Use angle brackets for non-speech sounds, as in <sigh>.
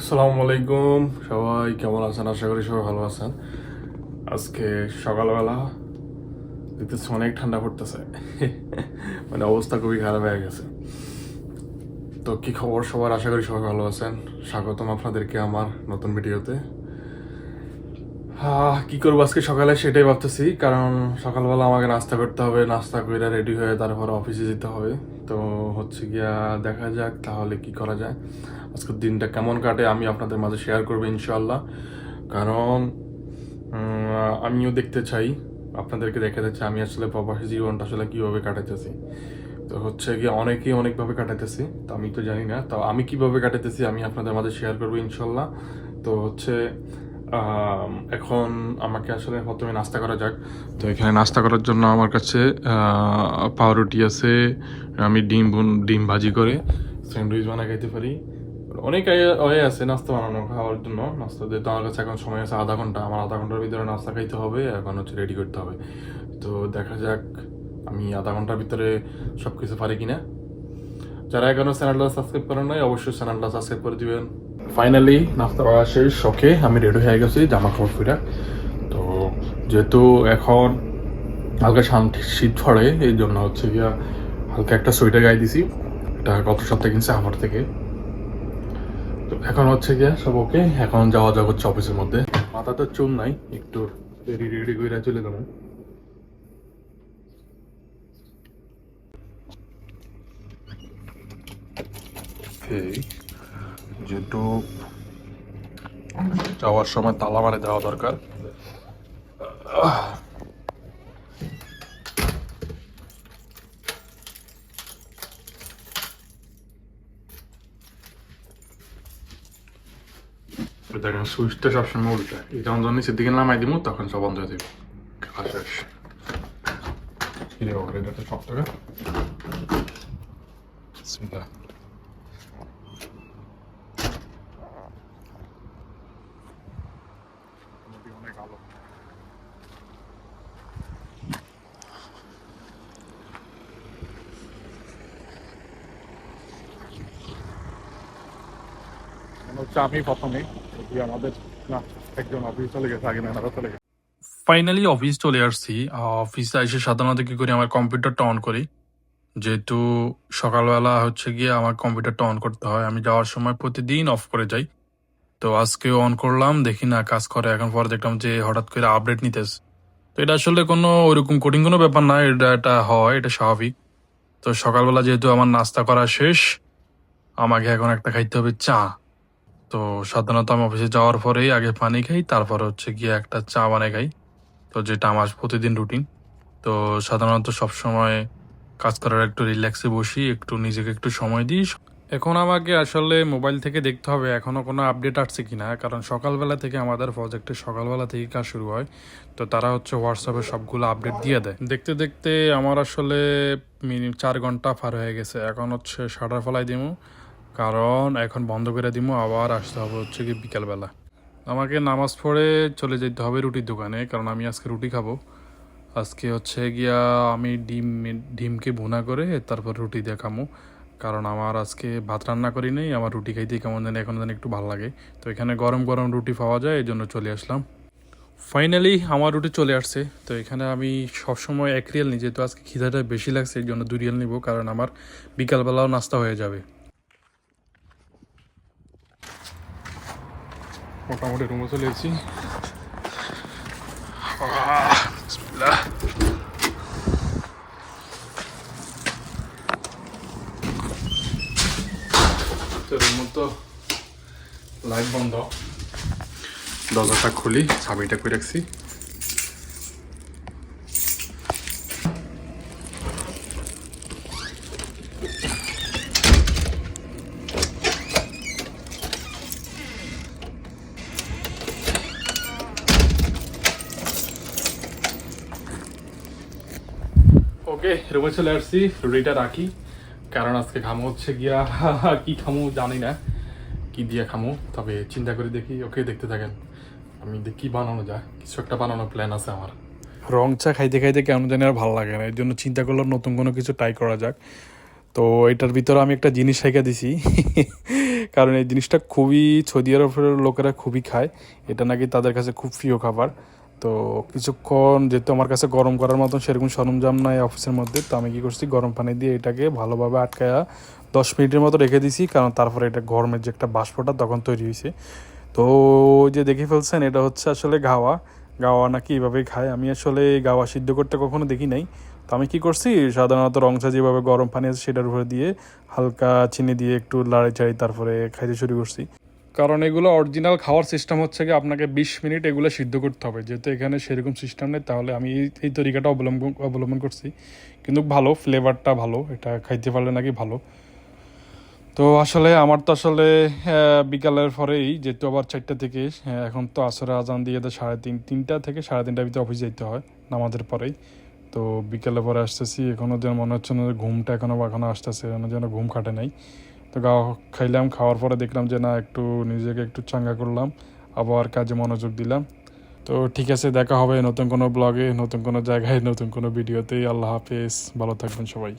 আসসালামু আলাইকুম। সবাই কেমন আছেন? আশা করি সবাই ভালো আছেন। আজকে সকালবেলা দেখতেছি অনেক ঠান্ডা পড়তেছে। <laughs> মানে অবস্থা খুবই খারাপ হয়ে গেছে। তো কি খবর সবার? আশা করি সবাই ভালো আছেন। স্বাগতম আপনাদেরকে আমার নতুন ভিডিওতে। কি করব আজকে সকালে সেটাই ভাবতেছি, কারণ সকালবেলা আমাকে নাস্তা করতে হবে, নাস্তা করে রেডি হয়ে তারপর অফিসে যেতে হবে। তো হচ্ছে গিয়া দেখা যাক তাহলে কি করা যায়। আজকের দিনটা কেমন কাটে আমি আপনাদের মাঝে শেয়ার করব ইনশাল্লাহ কারণ আমিও দেখতে চাই, আপনাদেরকে দেখাতে চাই আমি আসলে প্রবাসী জীবনটা আসলে কীভাবে কাটাইতেছি। তো হচ্ছে গিয়ে অনেকেই অনেকভাবে কাটাইতেছি, তো আমি তো জানি না। তো আমি কীভাবে কাটাইতেছি আমি আপনাদের মাঝে শেয়ার করব ইনশাল্লাহ তো হচ্ছে এখন আমাকে আসলে প্রথমে নাস্তা করা যাক। তো এখানে নাস্তা করার জন্য আমার কাছে পাউরুটি আছে, আমি ডিম বুন- ডিম ভাজি করে স্যান্ডউইচ বানা খাইতে পারি। অনেক ওয়ে আছে নাস্তা বানানো খাওয়ার জন্য। নাস্তা যেহেতু আমার কাছে এখন সময় আছে আধা ঘণ্টা। আমার আধা ঘণ্টার ভিতরে নাস্তা খাইতে হবে, এখন হচ্ছে রেডি করতে হবে। তো দেখা যাক আমি আধা ঘণ্টার ভিতরে সব কিছু পারি কিনা। যারা এখনও চ্যানেলটা সাবস্ক্রাইব করেন নাই, অবশ্যই চ্যানেলটা সাবস্ক্রাইব করে দিবেন। ফাইনালি নাস্তা করা শেষ শখে আমি রেডি হয়ে গেছি, জামা কাপড় ফিরা তো যেহেতু এখন হালকা শান্তি শীত পড়ে, এই জন্য হচ্ছে গিয়া হালকা একটা সোয়েটার গায়ে দিছি। এটা গত সপ্তাহে কিনছে আমার থেকে। তো এখন হচ্ছে গিয়া সব ওকে এখন যাওয়া যাওয়া হচ্ছে অফিসের মধ্যে। মাথাতে চুল নাই, একটু রেডি রেডি করে চলে যাব। Okay. যেহেতু যাওয়ার সময় তালা মারে দেওয়া দরকার। দেখেন, সুইচটা সবসময় উল্টা। এই যখন যখন নিচের দিকে নামাই দিব তখন সব বন্ধ হয়ে তো সব গেছে ফাইনালি অফিস চলে আসছি। অফিসে এসে সাধারণত কি করি, আমার কম্পিউটারটা অন করি। যেহেতু সকালবেলা হচ্ছে গিয়ে আমার কম্পিউটারটা অন করতে হয়, আমি যাওয়ার সময় প্রতিদিন অফ করে যাই। তো আজকে অন করলাম, দেখি না কাজ করে, এখন পরে দেখলাম যে হঠাৎ করে আপডেট নিতেছে। তো এটা আসলে কোনো ওইরকম কঠিন কোনো ব্যাপার না, এটা এটা হয়, এটা স্বাভাবিক। তো সকালবেলা যেহেতু আমার নাস্তা করা শেষ, আমাকে এখন একটা খাইতে হবে চা। তো সাধারণত আমি অফিসে যাওয়ার পরেই আগে পানি খাই, তারপর হচ্ছে গিয়ে একটা চা বানিয়ে খাই। তো যেটা আমার প্রতিদিন রুটিন তো সাধারণত সব সময় কাজ করার একটু রিল্যাক্সে বসি, একটু নিজেকে একটু সময় দিই। এখন আমাকে আসলে মোবাইল থেকে দেখতে হবে এখনও কোনো আপডেট আসছে কিনা, কারণ সকালবেলা থেকে আমাদের প্রজেক্টে সকালবেলা থেকে কাজ শুরু হয়, তো তারা হচ্ছে হোয়াটসঅ্যাপে সবগুলো আপডেট দিয়ে দেয়। দেখতে দেখতে আমার আসলে মিনিট চার ঘণ্টা পার হয়ে গেছে, এখন হচ্ছে শাটার ফলাই দিমু, কারণ এখন বন্ধ করে দিমু, আবার আসতে হবে হচ্ছে কি বিকালবেলা। আমাকে নামাজ পড়ে চলে যেতে হবে রুটির দোকানে, কারণ আমি আজকে রুটি খাব। আজকে হচ্ছে গিয়া আমি ডিম, ডিমকে ভুনা করে তারপর রুটি দিয়ে খামো। কারণ আমার আজকে ভাত রান্না করি নেই, আমার রুটি খাইতে কেমন জানি এখন জানি একটু ভালো লাগে। তো এখানে গরম গরম রুটি পাওয়া যায় এই জন্য চলে আসলাম। ফাইনালি আমার রুটি চলে আসছে। তো এখানে আমি সবসময় এক রিয়াল নিই, যেহেতু আজকে খিদাটা বেশি লাগছে, এই জন্য দু রিয়াল নিব, কারণ আমার বিকালবেলাও নাস্তা হয়ে যাবে। মোটামুটি রুমে চলে এসেছি। রুম তো লাইট বন্ধ। দরজাটা খুলি চাবিটা করে রাখছি ওকে রুমে চলে আসছি। রুটিটা রাখি কারণ আজকে খামো হচ্ছে গিয়া, <laughs> কি খামো জানি না, কি দিয়ে খামো, তবে চিন্তা করে দেখি, ওকে দেখতে থাকেন। আমি দেখি বানানো যায়, কিছু একটা বানানোর প্ল্যান আছে আমার। রং চা খাইতে খাইতে কেমন জানি আর ভালো লাগে না এর জন্য চিন্তা করলাম নতুন কোনো কিছু ট্রাই করা যাক। তো এটার ভিতরে আমি একটা জিনিস শেখা দিছি, <laughs> কারণ এই জিনিসটা খুবই সৌদি আরবের লোকেরা খুবই খায়, এটা নাকি তাদের কাছে খুব প্রিয় খাবার। তো কিছুক্ষণ যেহেতু আমার কাছে গরম করার মতন সেরকম সরঞ্জাম নাই অফিসের মধ্যে, তো আমি কি করছি, গরম পানি দিয়ে এটাকে ভালোভাবে আটকায়া দশ মিনিটের মতো রেখে দিছি, কারণ তারপরে এটা গরমের যে একটা বাষ্পটা তখন তৈরি হয়েছে। তো যে দেখে ফেলছেন, এটা হচ্ছে আসলে গাওয়া। গাওয়া নাকি এইভাবেই খায়। আমি আসলে গাওয়া সিদ্ধ করতে কখনো দেখি নাই। তো আমি কী করছি, সাধারণত রংচা যেভাবে গরম পানি আছে সেটার উপরে দিয়ে হালকা চিনি দিয়ে একটু লাড়ি চাড়ি তারপরে খাইতে শুরু করছি। কারণ এগুলো অরিজিনাল খাওয়ার সিস্টেম হচ্ছে কি আপনাকে বিশ মিনিট এগুলো সিদ্ধ করতে হবে। যেহেতু এখানে সেরকম সিস্টেম নেই, তাহলে আমি এই তরিকাটা অবলম্বন অবলম্বন করছি। কিন্তু ভালো ফ্লেভারটা ভালো, এটা খাইতে পারলে নাকি ভালো। তো আসলে আমার তো আসলে বিকালের পরেই যেহেতু আবার চারটা থেকে এখন তো আসরে আজান দিয়ে তো সাড়ে তিন, তিনটা থেকে সাড়ে তিনটার ভিতরে অফিস যেতে হয়, নামাজের পরেই। তো বিকালে পরে আসতেছি এখনও যেন মনে হচ্ছে না ঘুমটা এখনও এখনও আসতেছে যেন যেন ঘুম কাটে নাই। তো খাইলাম, খাওয়ার পরে দেখলাম যে না, একটু নিজেকে একটু চাঙ্গা করলাম, আবার কাজে মনোযোগ দিলাম। তো ঠিক আছে, দেখা হবে নতুন কোনো ব্লগে নতুন কোনো জায়গায়, নতুন কোনো ভিডিওতেই আল্লাহ হাফেজ, ভালো থাকবেন সবাই।